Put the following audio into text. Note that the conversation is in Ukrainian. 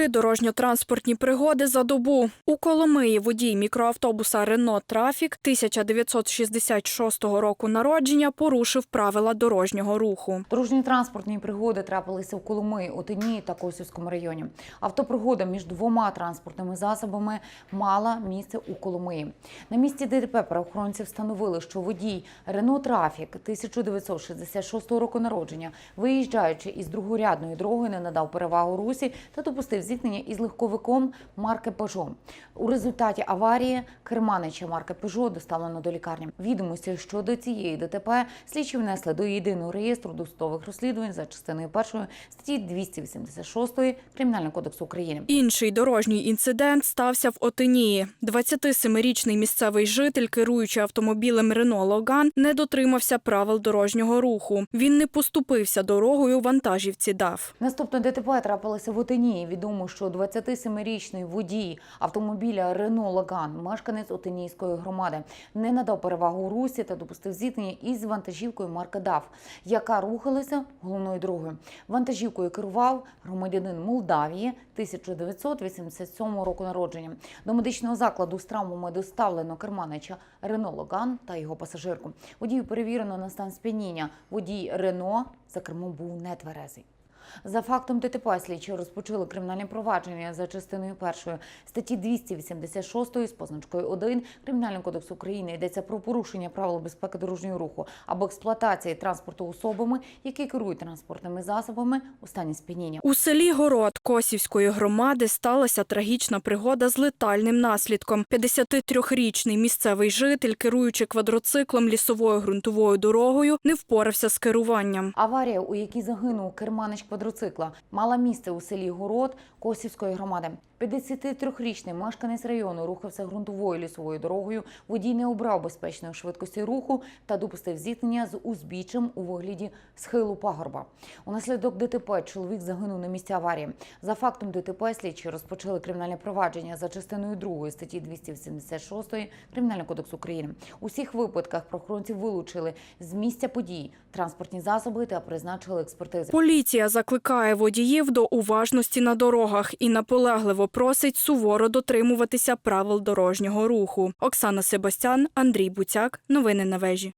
Три дорожньо-транспортні пригоди за добу. У Коломиї водій мікроавтобуса Рено Трафік 1966 року народження порушив правила дорожнього руху. Дорожні транспортні пригоди трапилися в Коломиї, Отині та Косівському районі. Автопригода між двома транспортними засобами мала місце у Коломиї. На місці ДТП правоохоронці встановили, що водій Рено Трафік 1966 року народження, виїжджаючи із другорядної дороги, не надав перевагу русі та допустив зіткнення із легковиком марки Peugeot. У результаті аварії керманича марки Peugeot доставлено до лікарні. Відомості щодо цієї ДТП слідчі внесли до єдиного реєстру досудових розслідувань за частиною першої статті 286 Кримінального кодексу України. Інший дорожній інцидент стався в Отинії. 27-річний місцевий житель, керуючи автомобілем Рено Логан, не дотримався правил дорожнього руху. Він не поступився дорогою вантажівці ДАФ. Наступне ДТП трапилося в Отині. Відомо, що 27-річний водій автомобіля Рено Лаган, мешканець Отинійської громади, не надав перевагу русі та допустив зіткнення із вантажівкою марки ДАФ, яка рухалася головною дорогою. Вантажівкою керував громадянин Молдавії 1987 року народження. До медичного закладу з травмами доставлено керманича Рено Логан та його пасажирку. Водію перевірено на стан сп'яніння. Водій Рено за кермом був нетверезий. За фактом ДТП слідчі розпочали кримінальне провадження за частиною першої статті 286 з позначкою 1 Кримінального кодексу України йдеться про порушення правил безпеки дорожнього руху або експлуатації транспорту особами, які керують транспортними засобами у стані сп'яніння. У селі Город Косівської громади сталася трагічна пригода з летальним наслідком. 53-річний місцевий житель, керуючи квадроциклом лісовою ґрунтовою дорогою, не впорався з керуванням. Аварія, у якій загинув керманич квадроцикла, мала місце у селі Город Косівської громади. 53-річний мешканець району рухався ґрунтовою лісовою дорогою. Водій не обрав безпечної швидкості руху та допустив зіткнення з узбіччям у вигляді схилу пагорба. Унаслідок ДТП чоловік загинув на місці аварії. За фактом ДТП слідчі розпочали кримінальне провадження за частиною 2 статті 276 Кримінального кодексу України. У всіх випадках правоохоронці вилучили з місця подій транспортні засоби та призначили експертизи. Поліція закликає водіїв до уважності на дорогах і наполегливо просить суворо дотримуватися правил дорожнього руху. Оксана Себастян, Андрій Буцяк. Новини на вежі.